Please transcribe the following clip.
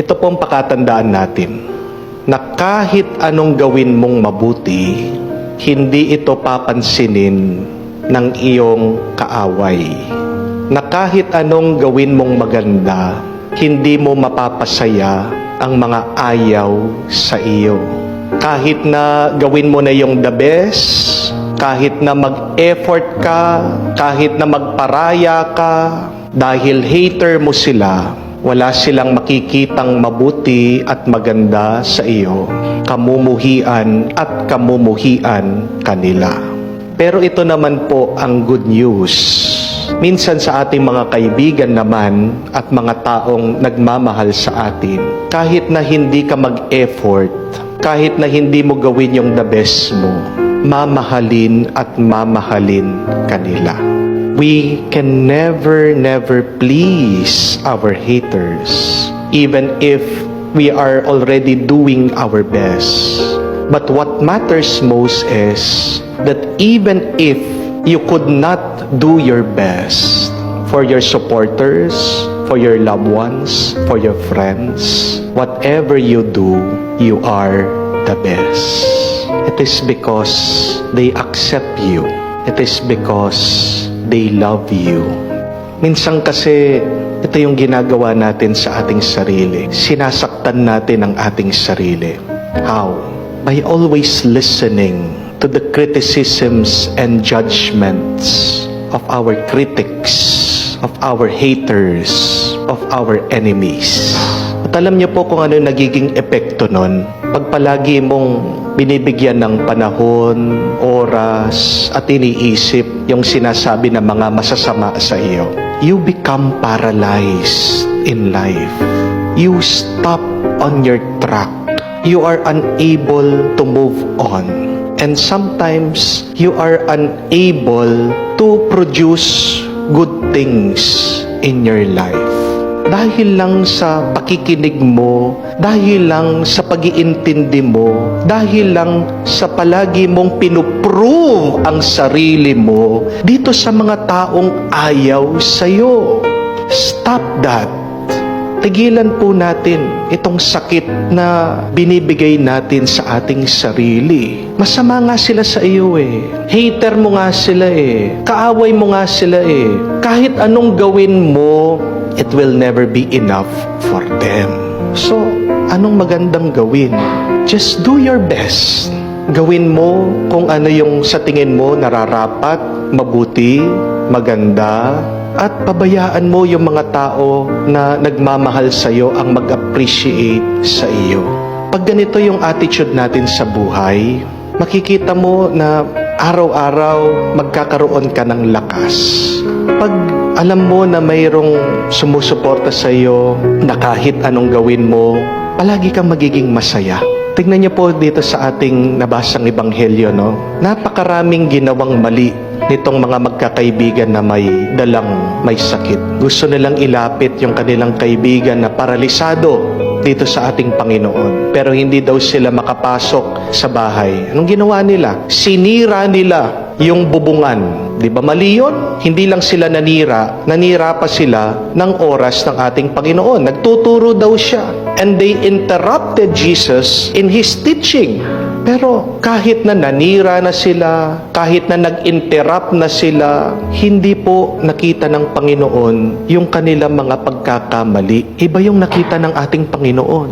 Ito po ang pakatandaan natin na kahit anong gawin mong mabuti, hindi ito papansinin ng iyong kaaway. Na kahit anong gawin mong maganda, hindi mo mapapasaya ang mga ayaw sa iyo. Kahit na gawin mo na yung the best, kahit na mag-effort ka, kahit na magparaya ka, dahil hater mo sila, wala silang makikitang mabuti at maganda sa iyo, kamumuhian at kamumuhian kanila. Pero ito naman po ang good news. Minsan sa ating mga kaibigan naman at mga taong nagmamahal sa atin, kahit na hindi ka mag-effort, kahit na hindi mo gawin yung the best mo, mamahalin at mamahalin kanila. We can never, never please our haters, even if we are already doing our best. But what matters most is that even if you could not do your best for your supporters, for your loved ones, for your friends, whatever you do, you are the best. It is because they accept you. It is because they love you. Minsan kasi ito yung ginagawa natin sa ating sarili. Sinasaktan natin ang ating sarili. How? By always listening to the criticisms and judgments of our critics, of our haters, of our enemies. At alam niyo po kung ano nagiging epekto nun? Pag palagi mong binibigyan ng panahon, oras, at iniisip yung sinasabi ng mga masasama sa iyo, you become paralyzed in life. You stop on your track. You are unable to move on. And sometimes you are unable to produce good things in your life. Dahil lang sa pakikinig mo, dahil lang sa pag-iintindi mo, dahil lang sa palagi mong pinuprove ang sarili mo dito sa mga taong ayaw sa'yo. Stop that. Tigilan po natin itong sakit na binibigay natin sa ating sarili. Masama nga sila sa iyo eh. Hater mo nga sila eh. Kaaway mo nga sila eh. Kahit anong gawin mo, it will never be enough for them. So, anong magandang gawin? Just do your best. Gawin mo kung ano yung sa tingin mo nararapat, mabuti, maganda, at pabayaan mo yung mga tao na nagmamahal sa iyo ang mag-appreciate sa iyo. Pag ganito yung attitude natin sa buhay, makikita mo na araw-araw magkakaroon ka ng lakas. Pag alam mo na mayroong sumusuporta sa iyo na kahit anong gawin mo, palagi kang magiging masaya. Tignan niyo po dito sa ating nabasang ebanghelyo, no? Napakaraming ginawang mali nitong mga magkakaibigan na may dalang may sakit. Gusto nilang ilapit yung kanilang kaibigan na paralisado dito sa ating Panginoon. Pero hindi daw sila makapasok sa bahay. Anong ginawa nila? Sinira nila yung bubungan. Di ba mali yun? Hindi lang sila nanira, nanira pa sila ng oras ng ating Panginoon. Nagtuturo daw siya. And they interrupted Jesus in His teaching. Pero kahit na nanira na sila, kahit na nag-interrupt na sila, hindi po nakita ng Panginoon yung kanilang mga pagkakamali. Iba yung nakita ng ating Panginoon.